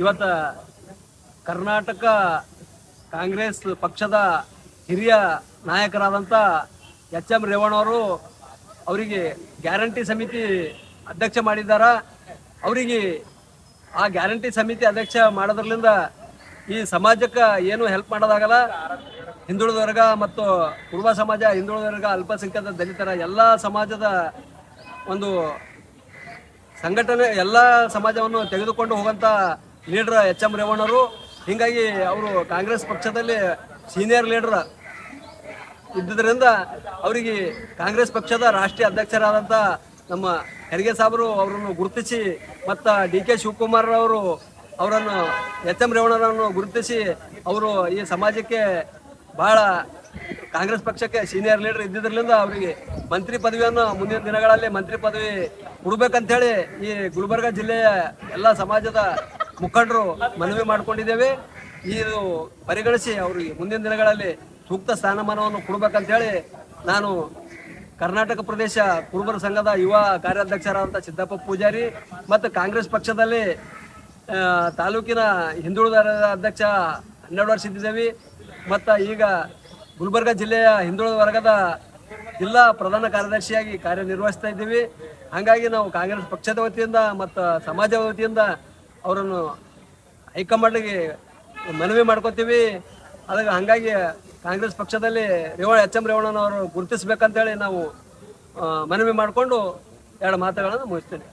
ಇವತ್ತ. ಕರ್ನಾಟಕ ಕಾಂಗ್ರೆಸ್ ಪಕ್ಷದ ಹಿರಿಯ ನಾಯಕರಾದಂಥ ಎಚ್ ಎಂ ರೇವಣ್ಣವರು ಅವರಿಗೆ ಗ್ಯಾರಂಟಿ ಸಮಿತಿ ಅಧ್ಯಕ್ಷ ಮಾಡಿದ್ದಾರ. ಅವರಿಗೆ ಆ ಗ್ಯಾರಂಟಿ ಸಮಿತಿ ಅಧ್ಯಕ್ಷ ಮಾಡೋದ್ರಲಿಂದ ಈ ಸಮಾಜಕ್ಕೆ ಏನು ಹೆಲ್ಪ್ ಮಾಡೋದಾಗಲ್ಲ. ಹಿಂದುಳಿದ ವರ್ಗ ಮತ್ತು ಪೂರ್ವ ಸಮಾಜ ಹಿಂದುಳಿದ ವರ್ಗ ಅಲ್ಪಸಂಖ್ಯಾತ ದಲಿತರ ಎಲ್ಲ ಸಮಾಜದ ಒಂದು ಸಂಘಟನೆ ಎಲ್ಲ ಸಮಾಜವನ್ನು ತೆಗೆದುಕೊಂಡು ಹೋಗಂತ ಲೀಡರ್ ಎಚ್ ಎಂ ರೇವಣ್ಣರು ಹೀಗಾಗಿ ಅವರು ಕಾಂಗ್ರೆಸ್ ಪಕ್ಷದಲ್ಲಿ ಸೀನಿಯರ್ ಲೀಡರ್ ಇದ್ದುದರಿಂದ ಅವರಿಗೆ ಕಾಂಗ್ರೆಸ್ ಪಕ್ಷದ ರಾಷ್ಟ್ರೀಯ ಅಧ್ಯಕ್ಷರಾದಂಥ ನಮ್ಮ ಹೆರಿಗೆ ಸಾಬರು ಅವರನ್ನು ಗುರುತಿಸಿ, ಮತ್ತು ಡಿ ಕೆ ಶಿವಕುಮಾರ್ ಅವರು ಅವರನ್ನು ಎಚ್ ಎಂ ರೇವಣ್ಣರನ್ನು ಗುರುತಿಸಿ ಅವರು ಈ ಸಮಾಜಕ್ಕೆ ಬಹಳ ಕಾಂಗ್ರೆಸ್ ಪಕ್ಷಕ್ಕೆ ಸೀನಿಯರ್ ಲೀಡರ್ ಇದ್ದಿದ್ರಿಂದ ಅವರಿಗೆ ಮಂತ್ರಿ ಪದವಿಯನ್ನು ಮುಂದಿನ ದಿನಗಳಲ್ಲಿ ಮಂತ್ರಿ ಪದವಿ ಕೊಡ್ಬೇಕಂತೇಳಿ ಈ ಗುಲ್ಬರ್ಗ ಜಿಲ್ಲೆಯ ಎಲ್ಲ ಸಮಾಜದ ಮುಖಂಡರು ಮನವಿ ಮಾಡಿಕೊಂಡಿದ್ದೇವೆ. ಇದು ಪರಿಗಣಿಸಿ ಅವ್ರಿಗೆ ಮುಂದಿನ ದಿನಗಳಲ್ಲಿ ಸೂಕ್ತ ಸ್ಥಾನಮಾನವನ್ನು ಕೊಡ್ಬೇಕಂತೇಳಿ ನಾನು ಕರ್ನಾಟಕ ಪ್ರದೇಶ ಕುರುಬರ ಸಂಘದ ಯುವ ಕಾರ್ಯಾಧ್ಯಕ್ಷರಾದಂಥ ಸಿದ್ದಪ್ಪ ಪೂಜಾರಿ ಮತ್ತು ಕಾಂಗ್ರೆಸ್ ಪಕ್ಷದಲ್ಲಿ ತಾಲೂಕಿನ ಹಿಂದುಳಿದ ಅಧ್ಯಕ್ಷ ಹನ್ನೆರಡು ವರ್ಷ ಇದ್ದಿದ್ದೇವೆ. ಮತ್ತು ಈಗ ಗುಲ್ಬರ್ಗ ಜಿಲ್ಲೆಯ ಹಿಂದುಳಿದ ವರ್ಗದ ಜಿಲ್ಲಾ ಪ್ರಧಾನ ಕಾರ್ಯದರ್ಶಿಯಾಗಿ ಕಾರ್ಯನಿರ್ವಹಿಸ್ತಾ ಇದ್ದೀವಿ. ಹಾಗಾಗಿ ನಾವು ಕಾಂಗ್ರೆಸ್ ಪಕ್ಷದ ವತಿಯಿಂದ ಮತ್ತು ಸಮಾಜ ವತಿಯಿಂದ ಅವರನ್ನು ಹೈಕಮಾಂಡ್ಗೆ ಮನವಿ ಮಾಡ್ಕೋತೀವಿ. ಅದಕ್ಕೆ ಹಾಗಾಗಿ ಕಾಂಗ್ರೆಸ್ ಪಕ್ಷದಲ್ಲಿ ರೇವಣ ಎಚ್ ಎಂ ರೇವಣ್ಣನವರು ಗುರುತಿಸ್ಬೇಕಂತೇಳಿ ನಾವು ಮನವಿ ಮಾಡಿಕೊಂಡು ಎರಡು ಮಾತುಗಳನ್ನು ಮುಗಿಸ್ತೇನೆ.